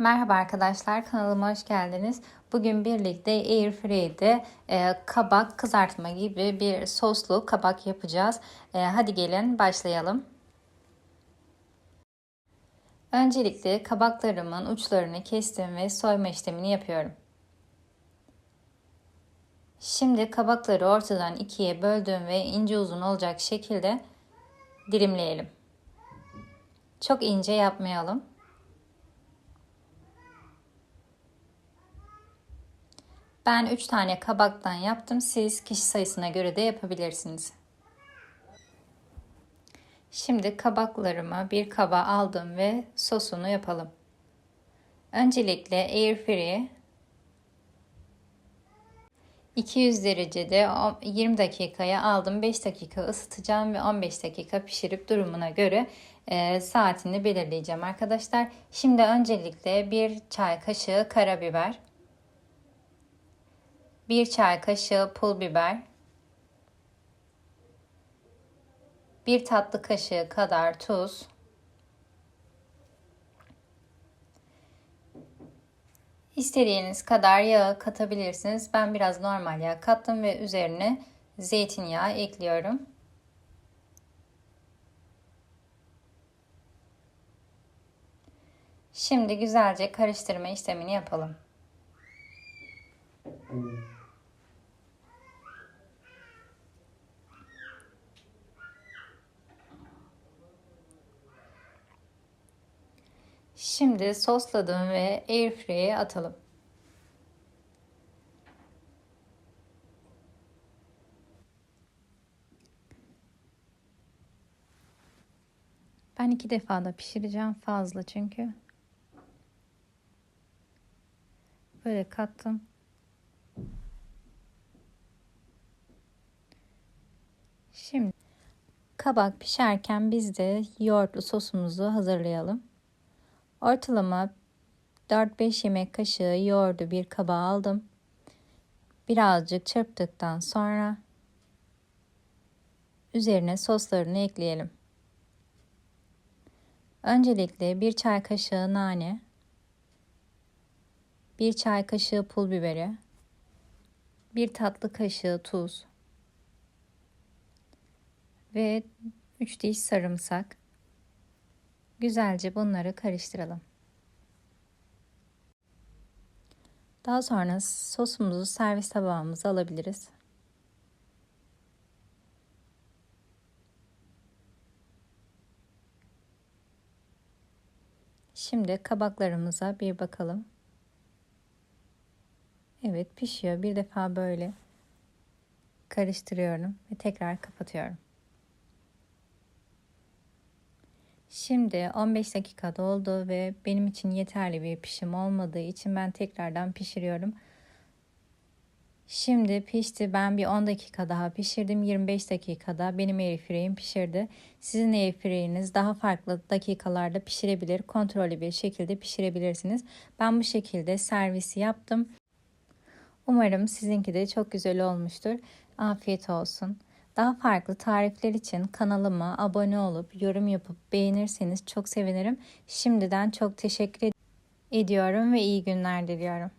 Merhaba arkadaşlar kanalıma hoş geldiniz. Bugün birlikte Airfryer'de e, kabak kızartma gibi bir soslu kabak yapacağız. E, hadi gelin başlayalım. Öncelikle kabaklarımın uçlarını kestim ve soyma işlemini yapıyorum. Şimdi kabakları ortadan ikiye böldüm ve ince uzun olacak şekilde dilimleyelim. Çok ince yapmayalım. Ben 3 tane kabaktan yaptım. Siz kişi sayısına göre de yapabilirsiniz. Şimdi kabaklarımı bir kaba aldım ve sosunu yapalım. Öncelikle airfryer 200 derecede 20 dakikaya aldım. 5 dakika ısıtacağım ve 15 dakika pişirip durumuna göre e, saatini belirleyeceğim arkadaşlar. Şimdi öncelikle bir çay kaşığı karabiber, 1 çay kaşığı pul biber, 1 tatlı kaşığı kadar tuz, İstediğiniz kadar yağ katabilirsiniz. Ben biraz normal yağ kattım ve üzerine zeytinyağı ekliyorum. Şimdi güzelce karıştırma işlemini yapalım. Şimdi sosladım ve airfryer'e atalım. Ben iki defa da pişireceğim fazla çünkü. Böyle kattım. Şimdi kabak pişerken biz de yoğurtlu sosumuzu hazırlayalım. Ortalama 4-5 yemek kaşığı yoğurdu bir kaba aldım. Birazcık çırptıktan sonra üzerine soslarını ekleyelim. Öncelikle bir çay kaşığı nane, bir çay kaşığı pul biberi, bir tatlı kaşığı tuz ve 3 diş sarımsak. Güzelce bunları karıştıralım. Daha sonra sosumuzu servis tabağımıza alabiliriz. Şimdi kabaklarımıza bir bakalım. Evet pişiyor. Bir defa böyle karıştırıyorum ve tekrar kapatıyorum. Şimdi 15 dakika doldu ve benim için yeterli bir pişim olmadığı için ben tekrardan pişiriyorum. Şimdi pişti. Ben bir 10 dakika daha pişirdim. 25 dakikada benim airfryer'im pişirdi. Sizin airfryer'iniz daha farklı dakikalarda pişirebilir. Kontrollü bir şekilde pişirebilirsiniz. Ben bu şekilde servisi yaptım. Umarım sizinki de çok güzel olmuştur. Afiyet olsun. Daha farklı tarifler için kanalıma abone olup yorum yapıp beğenirseniz çok sevinirim. Şimdiden çok teşekkür ediyorum ve iyi günler diliyorum.